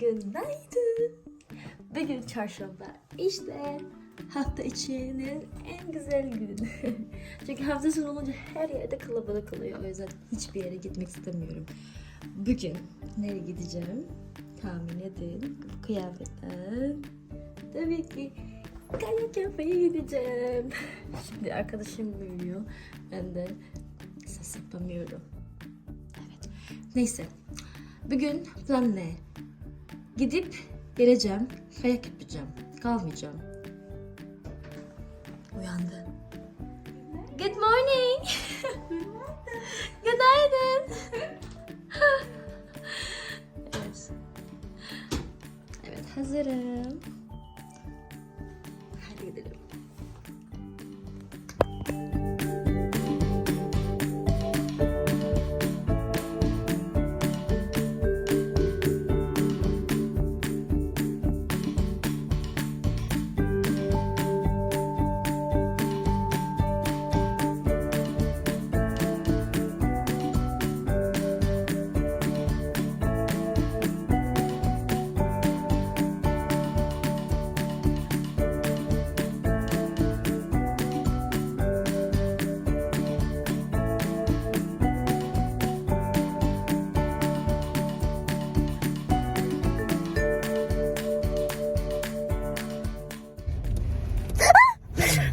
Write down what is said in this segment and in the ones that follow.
Günaydın. Bugün çarşamba. İşte hafta içinin en güzel günü. Çünkü hafta sonu olunca her yerde kalabalık oluyor. O yüzden hiçbir yere gitmek istemiyorum. Bugün nereye gideceğim? Tahmin edin. Bu kıyafetten. Tabii ki kayak yapmaya gideceğim. Şimdi arkadaşım uyuyor. Ben de ses yapamıyorum. Evet. Neyse. Bugün plan ne? Gidip geleceğim. Kayak yapacağım. Kalmayacağım. Uyandı. Good morning. Günaydın. evet. Evet hazırım.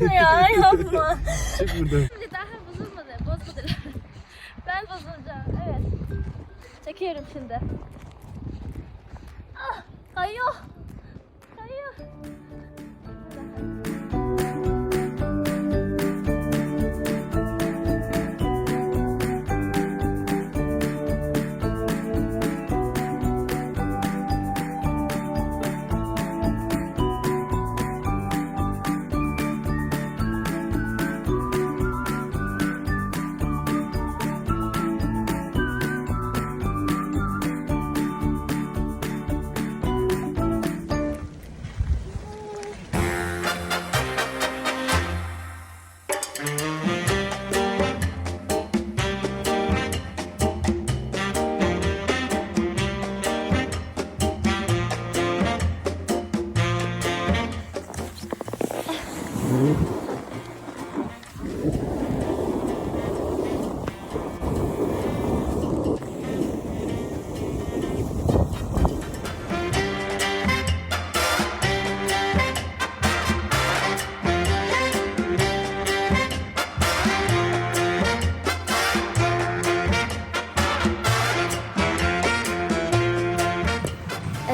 Ya yapma. Çık buradan. Şimdi daha bozulmadı. Bozmadılar. Ben bozulacağım. Evet. Çekiyorum şimdi. Ah, kayıyor. Kayıyor.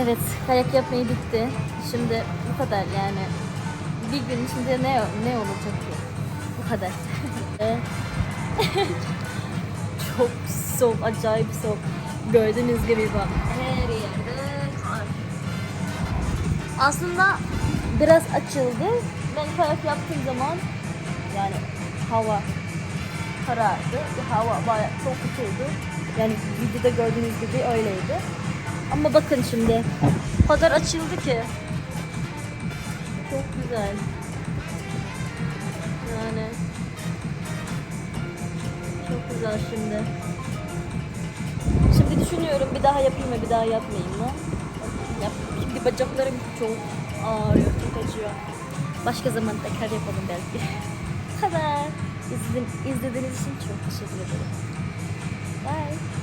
Evet, kayak yapmayı bitti. Şimdi bu kadar yani. Bir gün içinde ne ne olacak ki? Bu kadar. Çok soğuk, acayip soğuk. Gördüğünüz gibi bak. Her yerde kar. Aslında biraz açıldı. Ben kayak yaptığım zaman yani hava karardı. Hava bayağı çok kötüydü. Yani videoda gördüğünüz gibi öyleydi. Ama bakın şimdi. O kadar açıldı ki. Çok güzel. Yani çok güzel şimdi. Şimdi düşünüyorum bir daha yapayım mı bir daha yapmayayım mı? Yap. Şimdi bacaklarım çok ağrıyor, çok acıyor. Başka zaman tekrar yapalım belki. Bu kadar. İzlediğiniz için çok teşekkür ederim. Bye.